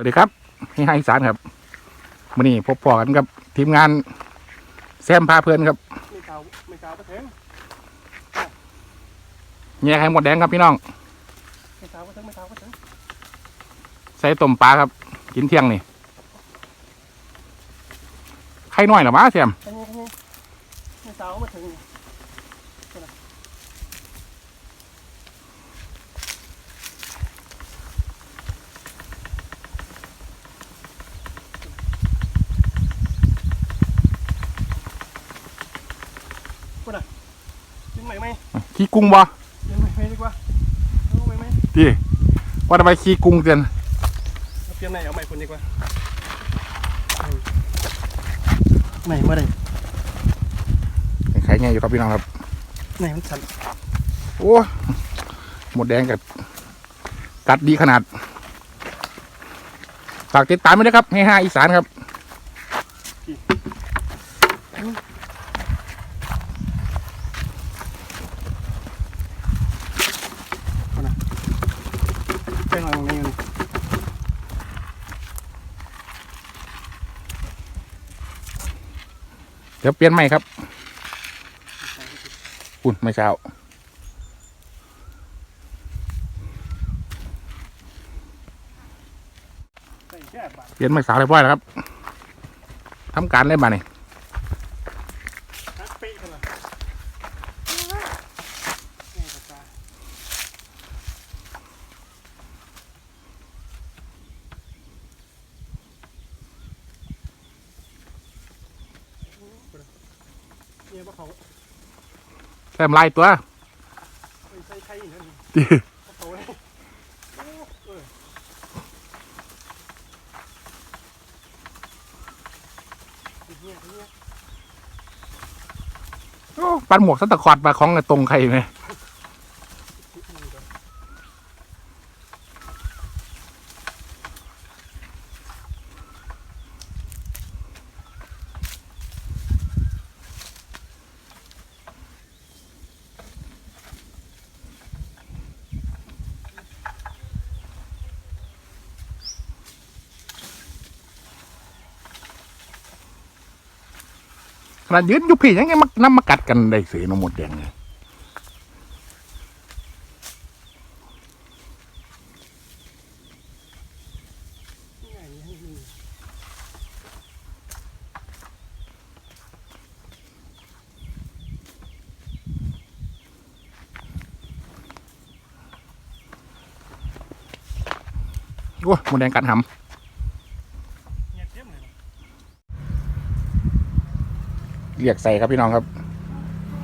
วัสดีครับนี่ให้อีสานครับวันนี้พบพอกันกับทีมงานแซมพาเพื่อนครับไม่เก่าไม่เก่าก็ถึงแย่ไข่หมดแดงครับพี่น้องไม่เก่าก็ถึงไม่เก่าก็ถึงใส่ต้มปลาครับ กินเที่ยงนี่ไข่น้อยเหรอมาแซมแค่นี้แค่นี้ไม่เก่าก็มาถึง ยิงใหม่ไหมขี้กุ้งบ่ยิงใหม่ไหมดีกว่าเอาใหม่ไหมที่ว่าจะไปขี้กุ้งเตียนเอาเตรียมไหนเอาใหม่คนดีกว่าใหม่เมื่อไหร่ไข่ใหญ่อยู่ครับพี่น้องครับไหนมันสั่นโอ้หมดแดงกับกัดดีขนาดฝากติดตามไปด้วยครับให้ห้าอีสานครับ แป้งหน่อยตรงนี้มัน เดี๋ยวเปลี่ยนใหม่ครับอุ่นไม่เช้าเปลี่ยนไม่สาวเรียบร้อยแล้วครับทำการเล่นมาเนี่ย นักปีกันละนี่กระจาย เนี่ยพวกเขาแซมไล่ตัวไปใส่ไข่อีกนั่นที่พวกเขาเลยโอ้เออเนี่ยเนี่ย โอ้ปันหมวกสันตะขอดมาของตรงใครไหม ขนาดยืนอยู่พี่ยังไงมานำมากัดกันได้เสียนหมดแดงเลยเนี่ยเนี่ยเนี่ยโอ้หมดแดงกัดหเนี่ยเทียมเลยนะำเรียกใส่ครับพี่น้องครับ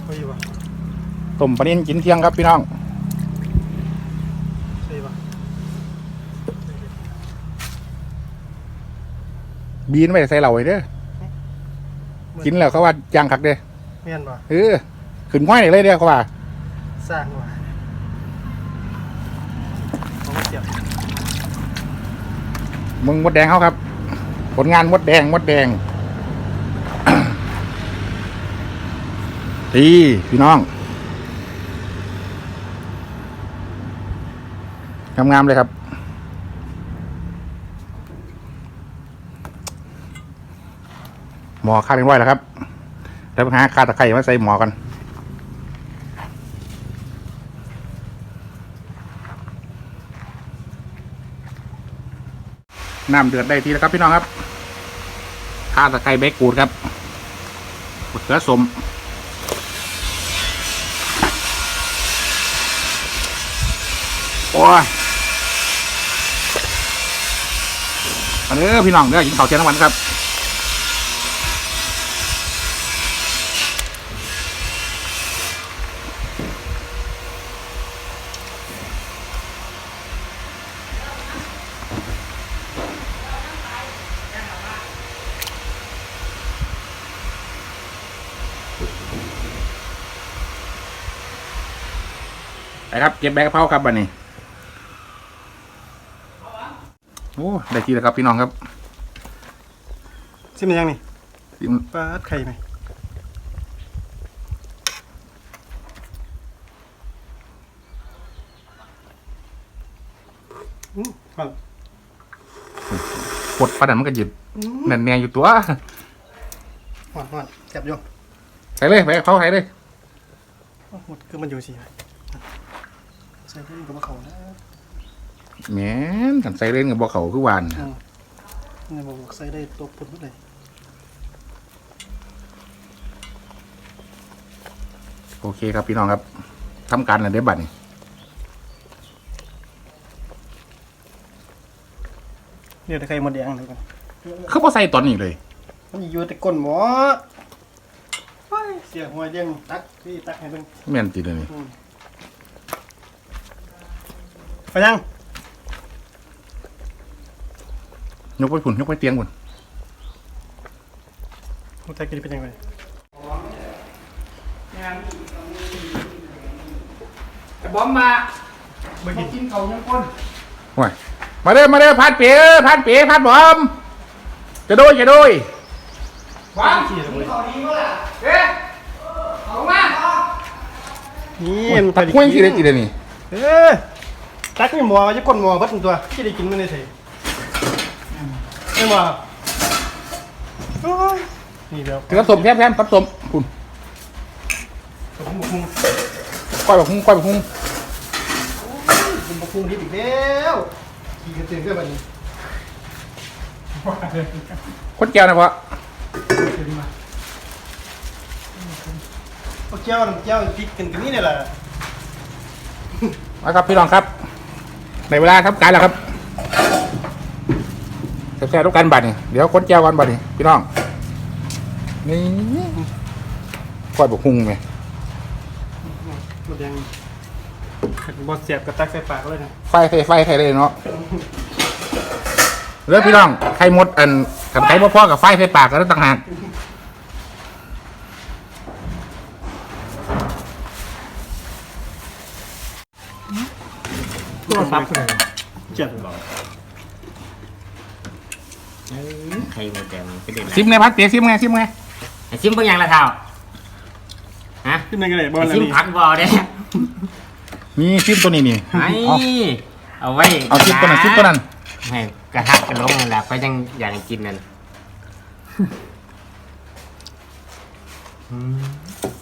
เฮ้ยว่ะต้มปลานิ่นกินเที่ยงครับพี่น้องเฮ้ยว่ะบีนไม่ได้ใส่เหล่าไว้เด้อกินแล้วเขาว่าย่างคักเด้อเมียนว่ะเออขึ้นห้อยเลยเด้อเขาว่าสร้างว่ะเอามาเสียบมึงมดแดงเขาครับ ผลงานมดแดงมดแดง ตีพี่น้องงามๆเลยครับ หมอข้าเป็นไหวแล้วครับ แล้วหาคาตะไคร้มาใส่หมอกันน้ำเดือดได้ทีแล้วครับพี่น้องครับข้าตะไคร้ใบกูดครับมะเขือสม โอ้ยอันนี้พี่น้องเด้อกินข้าวเที่ยงทั้งวันครับไปครับเก็บแบกกระเพราครับบันนี้ โอ้ได้ทีแล้วครับพี่น้องครับซิมนยังนี่ซิมปลาดไข่ไหมอืมฟังปวดฟันมันก็หยุดแน่นแน่อยู่ตัวหอดหอดจับโยใส่เลยไปเขาใส่เลยหมดคือมันอยู่สิใส่ได้กับเขานะ แหมนกันใส่เล่นกับบ่เขาคือหวานอืมนี่บอกใส่ได้ตัวปุ่นหมดเลยโอเคครับพี่น้องครับทำการอะไรได้บัตรนี่เดี๋ยวแต่ใครหมดแดงเลยกันเขาพอใส่ตอนนี้เลย มันอยู่แต่ก้นหมอเฮ้ยเสียหัวเลี้ยงตักพี่ตักให้เบิ่งแม่นติเลยนี่ไปยัง ยกไปพุ่นยกไปเตียงพุ่นหัวใจกินเป็นยังไงแต่บอมมาเบิ่งกินกินเขายังคนโอ้ยมาเด้อมาเด้อพัดเป๋อพัดเป๋พัดบอม จะโดยจะโดยวางขี้เลยเอ๊ะเอามานี่มันตักกล้วยกี่ได้กี่ได้นี่เออตักนี่หมอจะก้นหมอเบิดตัวที่ได้กินมันได้ใส่ ไม่หมอโอ้ยนี่เดี๋ยวถือสมแทบแทมตับสมคุณผมบุกพุงก้อยแบบคุ้งก้อยแบบคุ้งผมบุกพุงทิพย์อีกแล้วขี่กระตือรือร้นนี้คนแก้วนะพ่อโอ้เจ้าน้ำเจ้าพริกกันกันนี่เนี่ยแหละ มาครับพี่น้องครับในเวลาทำการแล้วครับ แซ่บๆทุกการบัตรนี่เดี๋ยวคนแก้วกันบัตรนี่พี่น้อง นี่ก้อยแบบคุ้งไงมันยังบอสเสียบกระตักใส่ปากเลยนะไฟใส่ไฟใส่เลยเนาะเรื่องพี่น้องไข่มดอันกับไข่พ่อๆกับไฟใส่ปากกันต่างหากตัวซับเจ็ด ใครมาแต่งเป็นเด็กซิมไงพัดเตี๋ยซิมไงซิมไงไอ้ซิมเพิ่งยังละเท่าฮะขึ้นมากันเลยบอลไอ้อะไรซิมนี่พักบอลเนี่ยมีซิมตัวนี้นี่ไอ้เอาเอาไว้เอาซิมตัวนั้นซิมตัวนั้นให้กระทักกระลงนั่นแหละก็ยังอยากให้กินนั่น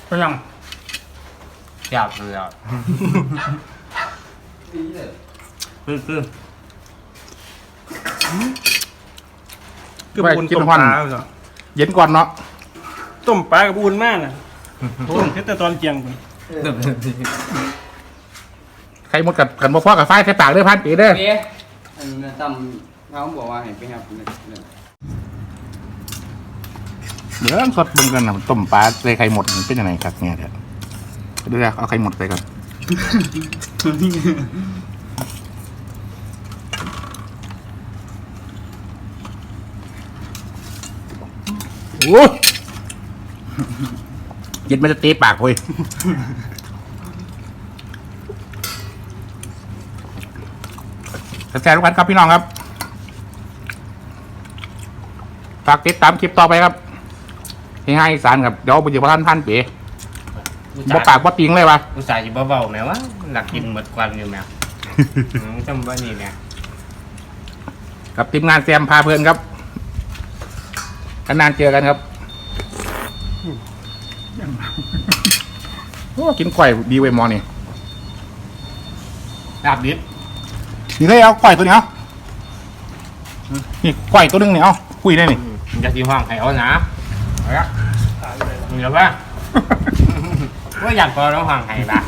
ก็ยังเสียบเลยอะคือคือ คือบุญต้มปลาเหรอเย็นก่อนเนาะต้มปลากับบุญมากนะต้มแค่แต่ตอนเกียงคุณไข่มดกับขันพ่อๆกับไฟใส่ปากเด้อพัดเตี๋ยเด้ออันนั้นตำเขาบอกว่าให้ไปครับเนี่ยเนี่ยเดี๋ยวสดเบิ่งกันนะต้มปลาใส่ไข่หมดมันเป็นยังไงครับเนี่ยเดี๋ยวเดี๋ยวเอาไข่หมดใส่ก่อน โอ้ยเย็นมันจะตีปากเว้ยแซ่บๆทุกคนครับพี่น้องครับ ฝากติดตามคลิปต่อไปครับเฮ้ยอีสานครับ เดี๋ยวไปอยู่พระท่านท่านเป๋บ่ปากบ่ติงเลยวะอุตส่าห์จะเบาๆแม้ว่าหลักกินหมดกวันอยู่แม้อืมจำว่านี่เนี่ยกับทีมงานแซมพาเพลินครับ นานๆเจอกันครับโอ้กินก่อยดีเว้ยหมอนี่ลาบดิบนี่เลยเอาก่อยตัวนี้เอานี่ก่อยตัวหนึงเนี่ยเอาคุยได้นี่อืมอยากกินห้องให้เอานะเอาละเดี๋ยวว่าว่าอยากพอต้องห้องให้ละ